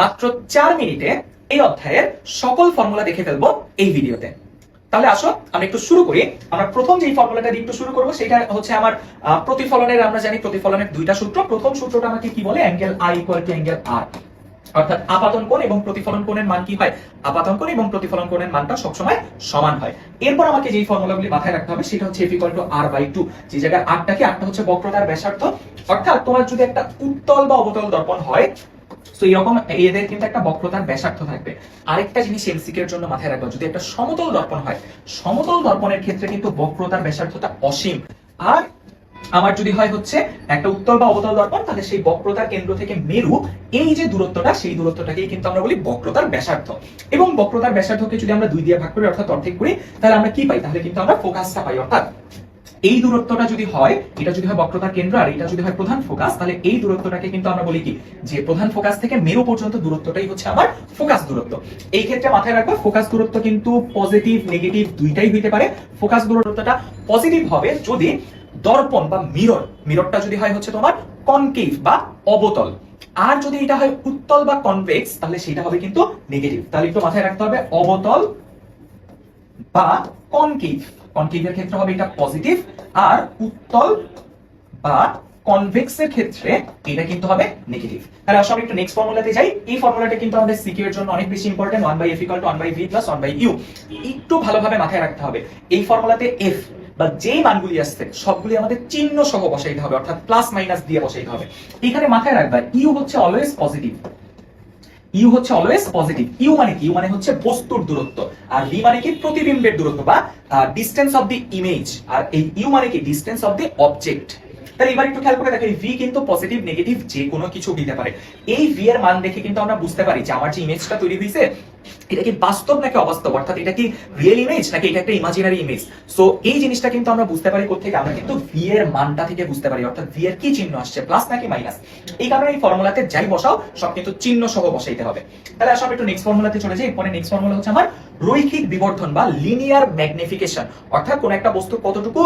মাত্র চার মিনিটে এই অধ্যায়ের সকল ফর্মুলা দেখে ফেলব এই ভিডিওতে। তাহলে আসো, আমরা একটু শুরু করি। আমরা প্রথম যে ফর্মুলাটা দিয়ে একটু শুরু করব, সেটা হচ্ছে আমার প্রতিফলনের, আমরা জানি প্রতিফলনের দুইটা সূত্র। প্রথম সূত্রটা আমাকে কি বলে? Angle i equal to angle r অর্থাৎ আপাতন কোণ এবং প্রতিফলন কোণের মান কি হয়? আপাতন কোণ এবং প্রতিফলন কোণের মানটা সবসময় সমান হয়। এরপর আমাকে যেই ফর্মুলাগুলি মাথায় রাখতে হবে, সেটা হচ্ছে equal to r by two যে জায়গায় আরটা কি আরটা হচ্ছে বক্রতার ব্যাসার্ধ। অর্থাৎ তোমার যদি একটা উত্তল বা অবতল দর্পণ হয় তো এরকম এদের কিন্তু একটা বক্রতার ব্যাসার্ধ থাকবে। আরেকটা জিনিস এমসিকের জন্য মাথায় রাখবা, যদি একটা সমতল দর্পণ হয়, সমতল দর্পণের ক্ষেত্রে কিন্তু বক্রতার ব্যাসার্ধটা অসীম। আর আমার যদি হয় হচ্ছে একটা উত্তল বা অবতল দর্পণ, তাহলে সেই বক্রতার কেন্দ্র থেকে মেরু, এই যে দূরত্বটা, সেই দূরত্বটাকেই কিন্তু আমরা বলি বক্রতার ব্যাসার্ধ এবং বক্রতার ব্যাসার্ধকে যদি আমরা দুই দিয়ে ভাগ করি, অর্থাৎ অর্ধেক করি, তাহলে আমরা কি পাই? তাহলে কিন্তু আমরা ফোকাসটা পাই, অর্থাৎ এই দূরত্বটা যদি হয়, এটা যদি হয় বক্রতার কেন্দ্র আর এটা যদি হয় প্রধান ফোকাস, তাহলে এই দূরত্বটাকে কিন্তু আমরা বলি কি? যে প্রধান ফোকাস থেকে মেরু পর্যন্ত দূরত্বটাই হচ্ছে আমার ফোকাস দূরত্ব। এই ক্ষেত্রে মাথায় রাখবা, ফোকাস দূরত্ব কিন্তু পজিটিভ, নেগেটিভ দুইটাই হইতে পারে। ফোকাস দূরত্বটা পজিটিভ হবে যদি দর্পণ বা মিরর, মিররটা যদি হয় হচ্ছে তোমার কনকেভ বা অবতল। আর যদি এটা হয় উত্তল বা কনভেক্স, তাহলে সেটা হবে কিন্তু নেগেটিভ। তাহলে একটু মাথায় রাখতে হবে, অবতল বা কনকেভ। কনকেভের ক্ষেত্রে হবে এটা পজিটিভ আর উত্তল বা কনভেক্সের ক্ষেত্রে এটা কিন্তু হবে নেগেটিভ তাহলে আসলে একটু নেক্সট ফর্মুলাতে যাই। এই ফর্মুলাটা কিন্তু আমাদের সিকিউ এর জন্য অনেক বেশি important 1 by f equal to 1 by v plus 1 by u একটু ভালোভাবে মাথায় রাখতে হবে। এই ফর্মুলাতে এফ বা যেই মানগুলি আসছে, সবগুলি আমাদের চিহ্ন সহ বসাইতে হবে, অর্থাৎ প্লাস মাইনাস দিয়ে বসাইতে হবে। এখানে মাথায় রাখবা ইউ হচ্ছে অলওয়েজ পজিটিভ ইউ হচ্ছে অলওয়েজ পজিটিভ ইউ মানে কি? ইউ মানে হচ্ছে বস্তুর দূরত্ব। আর ভি মানে কি? প্রতিবিম্বের দূরত্ব বা ডিস্টেন্স অফ দি ইমেজ আর এই ইউ মানে কি? ডিস্টেন্স অফ দি অবজেক্ট তাহলে এবার একটু খেয়াল করে দেখো এই ভি কিন্তু পজিটিভ নেগেটিভ যে কোনো কিছু দিতে পারে। এই ভি এর মান দেখে কিন্তু আমরা বুঝতে পারি যে আমার যে ইমেজটা তৈরি হয়েছে এটা কি বাস্তব নাকি অবাস্তব? অর্থাৎ এটা কি রিয়েল ইমেজ নাকি এটা একটা ইমাজিনারি ইমেজ সো এই জিনিসটা কিন্তু আমরা বুঝতে পারি কোথেকে আমরা কিন্তু ভি এর মানটা থেকে বুঝতে পারি, অর্থাৎ ভি এর কি চিহ্ন আসছে প্লাস নাকি মাইনাস এই কারণে এই ফর্মুলাতে যাই বসাও, সব কিন্তু চিহ্ন সহ বসাইতে হবে। তাহলে আসলে একটু নেক্সট ফর্মুলাতে চলে যাই। এরপরে নেক্সট ফর্মুলা হচ্ছে আমার রৈখিক বিবর্ধন বা লিনিয়ার ম্যাগনিফিকেশন অর্থাৎ কোন একটা বস্তু কতটুকু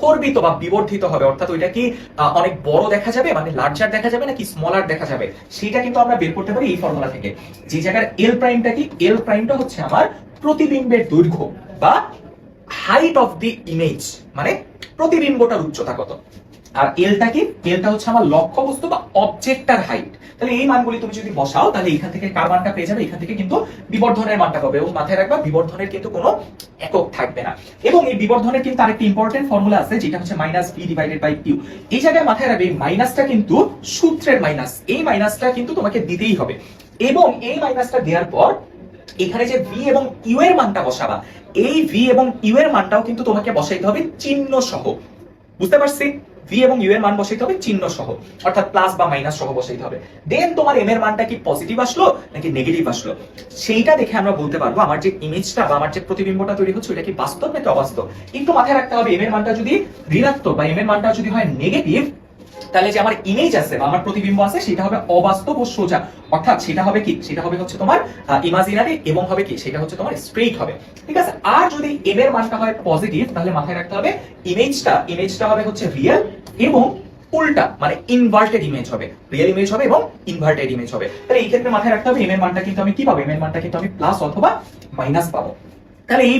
খর্বিত বা বিবর্ধিত হবে। অর্থাৎ ওইটা কি অনেক বড় দেখা যাবে মানে লার্জার দেখা যাবে নাকি স্মলার দেখা যাবে? সেটা কিন্তু আমরা বের করতে পারি এই ফর্মুলা থেকে। যে জায়গার এল প্রাইমটা কি? এল প্রাইমটা হচ্ছে আমার প্রতিবিম্বের দৈর্ঘ্য বা হাইট অফ দি ইমেজ মানে প্রতিবিম্বটার উচ্চতা কত? আর এলটা কি? এলটা হচ্ছে আমার লক্ষ্য বস্তু বা অবজেক্টটার হাইট তাহলে এই মানগুলি তুমি যদি বসাও, তাহলে এখান থেকে কার মানটা পেয়ে যাবে? এখান থেকে কিন্তু বিবর্ধনের মানটা পাবে। এবং মাথায় রাখবা, বিবর্ধনের কিন্তু কোনো একক থাকবে না। এবং এই বিবর্ধনের কিন্তু আরেকটি ইম্পর্টেন্ট ফর্মুলা আছে, যেটা হচ্ছে minus v divided by q এই জায়গায় মাথায় রাখবে মাইনাসটা কিন্তু সূত্রের মাইনাস এই মাইনাসটা কিন্তু তোমাকে দিতেই হবে। এবং এই মাইনাসটা দেওয়ার পর, এখানে যে ভি এবং ইউ এর মানটা বসাবা, এই ভি এবং ইউ এর মানটাও কিন্তু তোমাকে বসাইতে হবে চিহ্ন সহ বুঝতে পারছি? ভি এবং ইউ এর মান বসাইতে হবে, চিহ্ন সহ। অর্থাৎ প্লাস বা মাইনাস সহ বসাইতে হবে। দেন তোমার এম এর মানটা কি পজিটিভ আসলো, নাকি নেগেটিভ আসলো? সেইটা দেখে আমরা বলতে পারব, আমার যে ইমেজটা বা আমার যে প্রতিবিম্বটা তৈরি হচ্ছে ওটা কি বাস্তব নাকি অবাস্তব? কিন্তু মাথায় রাখতে হবে এম এর মানটা যদি ঋণাত্মক বা এম এর মানটা যদি হয় নেগেটিভ তাহলে যে আমার ইমেজ আছে বা আমার প্রতিবিম্ব আছে, সেটা হবে অবাস্তব ও সোজা। অর্থাৎ সেটা হবে কি? সেটা হবে হচ্ছে তোমার ইমাজিনারি এবং হবে কি? সেটা হচ্ছে তোমার স্ট্রেইট হবে। ঠিক আছে? আর যদি এম এর মানটা হয় পজিটিভ তাহলে মাথায় রাখতে হবে ইমেজটা ইমেজটা হবে হচ্ছে রিয়েল এবং উল্টা মানে ইনভার্টেড ইমেজ হবে। রিয়েল ইমেজ হবে এবং ইনভার্টেড ইমেজ হবে। তাহলে এই ক্ষেত্রে মাথায় রাখতে হবে এম এর মানটা কিন্তু আমি কি পাবো? এম এর মানটা কিন্তু আমি প্লাস অথবা মাইনাস পাবো। তাহলে এই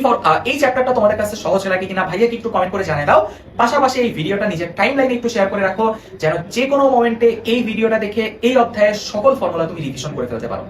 এই চ্যাপ্টারটা তোমাদের কাছে সহজ লাগে কিনা ভাইয়া কি একটু কমেন্ট করে জানিয়ে দাও। পাশাপাশি এই ভিডিওটা নিজের টাইম লাইনে একটু শেয়ার করে রাখো, যেন যে কোনো মোমেন্টে এই ভিডিওটা দেখে এই অধ্যায়ের সকল ফর্মুলা তুমি রিভিশন করে ফেলতে পারো।